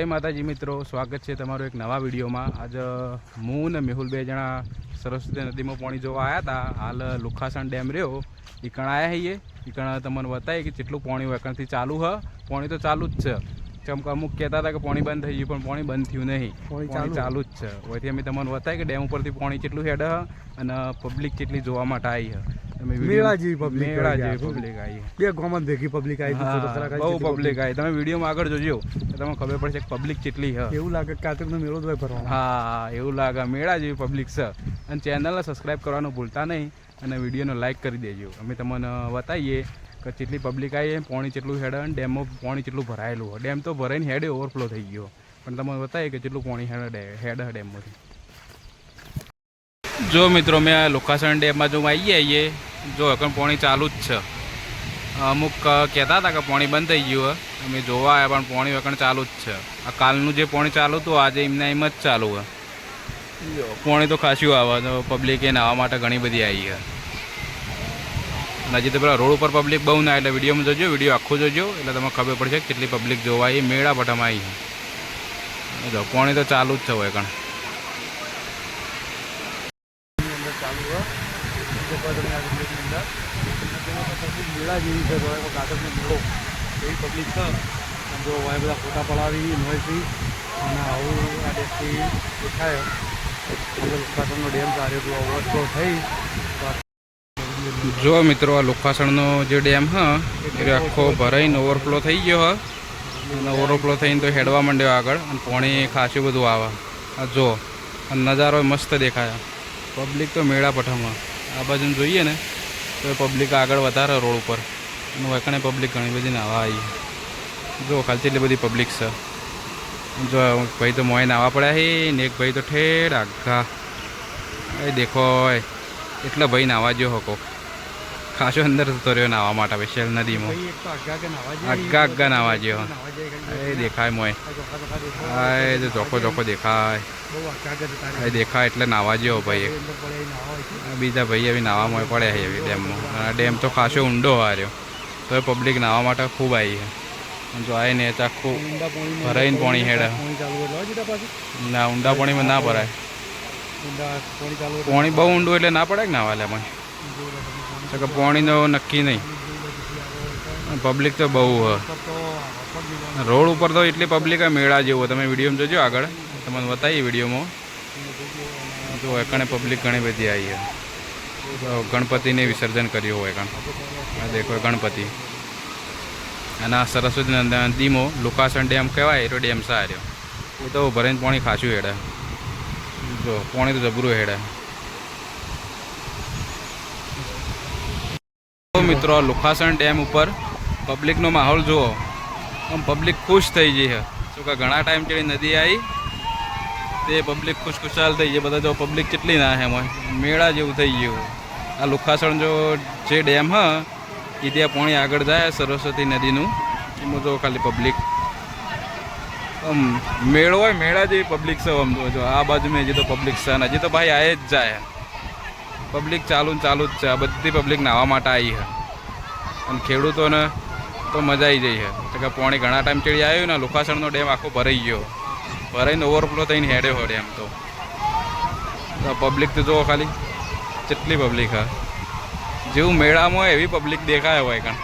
જય માતાજી મિત્રો સ્વાગત છે તમારું એક નવા વિડીયોમાં. આજે હું ને મેહુલ બે જણા સરસ્વતી નદીમાં પાણી જોવા આવ્યા હતા હાલ લુખાસણ ડેમ રહ્યો. ઈકણ આવ્યા હઈએ. ઈકણ તમને બતાવીએ કે કેટલું પાણી એકણથી ચાલુ હ. પાણી તો ચાલુ જ છે. ચમ અમુક કહેતા હતા કે પાણી બંધ થઈ ગયું પણ પાણી બંધ થયું નહીં. પાણી ચાલુ. જ છે. હોયથી અમે તમને બતાવીએ કે ડેમ ઉપરથી પાણી કેટલું હેડ હ અને પબ્લિક કેટલી જોવા માટે આવી હ. તમે મેળા જેવી પબ્લિક મેળા જેવી પબ્લિક આવી. બે ગામમાં ભેગી પબ્લિક આવી બહુ પબ્લિક આવી. તમે વિડીયોમાં આગળ જોજો. તમને ખબર પડશે કે પબ્લિક કેટલી હ. એવું લાગે કાતરનો મેળો જ ભરવાનો હા એવું લાગે. મેળા જેવી પબ્લિક છે અને ચેનલને સબસ્ક્રાઇબ કરવાનું ભૂલતા નહીં. અને વિડીયોને લાઈક કરી દેજો. અમે તમને બતાવીએ કે કેટલી પબ્લિક આવી પોણી કેટલું હેડે અને ડેમમાં પોણી કેટલું ભરાયેલું હોય ડેમ તો ભરાઈને હેડે ઓવરફ્લો થઈ ગયો. પણ તમને બતાવીએ કે કેટલું પોણી હેડે હેડ ડેમમાંથી જો મિત્રો મેં આ લોકાસણ ડેમમાં જો આવીએ આવીએ જો કારણ પોણી ચાલુ જ છે. અમુક કહેતા હતા કે પોણી બંધ થઈ ગયું હોય અમે જોવા આવ્યા પણ પોણી વખણ ચાલુ જ છે. આ કાલનું જે પોણી ચાલુ હતું આજે એમને એમ જ ચાલુ હોય પોણી તો ખાસ્યું આવે તો પબ્લિકે નાહવા માટે ઘણી બધી આવી છે નજીક તો પેલા રોડ ઉપર પબ્લિક બહુ ના એટલે વિડીયોમાં જોજો વીડિયો આખો જોજો એટલે તમને ખબર પડશે કેટલી પબ્લિક જોવા એ મેળા ભટામાં આવી જો પોણી તો ચાલુ જ થવું કણ ચાલુ તો મેળા જેવી છે એમાં મેળો એવી પબ્લિક છે. જો વાય બધા ફોટા પડાવી, નોઈસી અને આવું આ ડેમથી દેખાય. લુખાસણનો ડેમ સારો એટલો ઓવરફ્લો થઈ. જો મિત્રો, આ લુખાસણનો જે ડેમ હ, એ આખો ભરાઈને ઓવરફ્લો થઈ ગયો હ. અને ઓવરફ્લો થઈને તો હેડવા માંડ્યો આગળ અને પાણી ખાસું બધું આવે. આ જો અને નજારો મસ્ત દેખાય. પબ્લિક તો મેળા પઠામાં આ બાજુ જોઈએ ને. તો પબ્લિક આગળ વધારે રોડ ઉપર. અને પબ્લિક ઘણી બધી નાવા આવી. જો ખાલી એટલી બધી પબ્લિક છે. જો ભાઈ તો મોય નાવા પડ્યા છે ને એક ભાઈ તો ઠેર આઘા એ દેખો એટલે ભાઈ નાવા જો હકો. ખાસો અંદર જતો રહ્યો નાવા માટે સ્પેશિયલ નદીમાં. તો આગા કે નાવા જેવો. એ દેખાય મોય. હા જો ચોખ્ખો ચોખ્ખો દેખાય. એ દેખાય એટલે નાવા જેવો ભાઈ બીજા ભાઈ એવી નાવા મોય પડે છે એવી ડેમમાં. આ ડેમ તો ખાસો ઊંડો હાર્યો. તો પબ્લિક નાવા માટે ખૂબ આવી છે. જો આવે ને તો આખું ભરાઈને પાણી હેડે. ના ઊંડા પાણીમાં ના ભરાય. પાણી બહુ ઊંડું એટલે ના પડે કે નાવા લે પાણી. તો કે પાણીનો નક્કી નહીં. પબ્લિક તો બહુ હ તો તો. રોડ ઉપર તો એટલી પબ્લિક મેળા જેવો તમે વિડીયોમાં જોજો આગળ. તમને બતાવીએ વિડીયોમાં. જો એકણે પબ્લિક ઘણી બધી આવી છે. ગણપતિને વિસર્જન કર્યું હોય કણ આ દેખો ગણપતિ. અને આ સરસ્વતી નદીમો લુકાસણ ડેમ કહેવાય એટલો ડેમ સાર્યો. એ તો ભરીને પાણી ખાસું હેડે. જો, પાણી તો જબરું હેડે. મિત્રો, લુખાસણ ડેમ ઉપર પબ્લિકનો માહોલ જુઓ. આમ પબ્લિક ખુશ થઈ ગઈ છે. શું કે ઘણા ટાઈમ ચડી નદી આવી તે પબ્લિક ખુશખુશાલ થઈ ગઈ. બધા જો પબ્લિક કેટલી ના હે મેળા જેવું થઈ ગયું. આ લુખાસણ જો જે ડેમ હ એ ત્યાં પાણી આગળ જાય સરસ્વતી નદીનું. એમાં જો ખાલી પબ્લિક. આમ મેળો હોય, મેળા જેવી પબ્લિક છે આમ જો આ બાજુ મેં હજી તો પબ્લિક છે હજી તો ભાઈ આ જ જાય. પબ્લિક ચાલુ ચાલુ જ છે. બધી પબ્લિક નાહવા માટે આવી છે. અને ખેડૂતોને તો મજા આવી જઈ છે. કે પાણી ઘણા ટાઈમ ચડી આવ્યું ને લુખાસણનો ડેમ આખો ભરાઈ ગયો. ભરાઈને ઓવરફ્લો થઈને હેડ્યો હોય ડેમ તો. પબ્લિક તો જુઓ ખાલી. કેટલી પબ્લિક હા. જેવું મેળામાં હોય એવી પબ્લિક દેખાય હોય કાં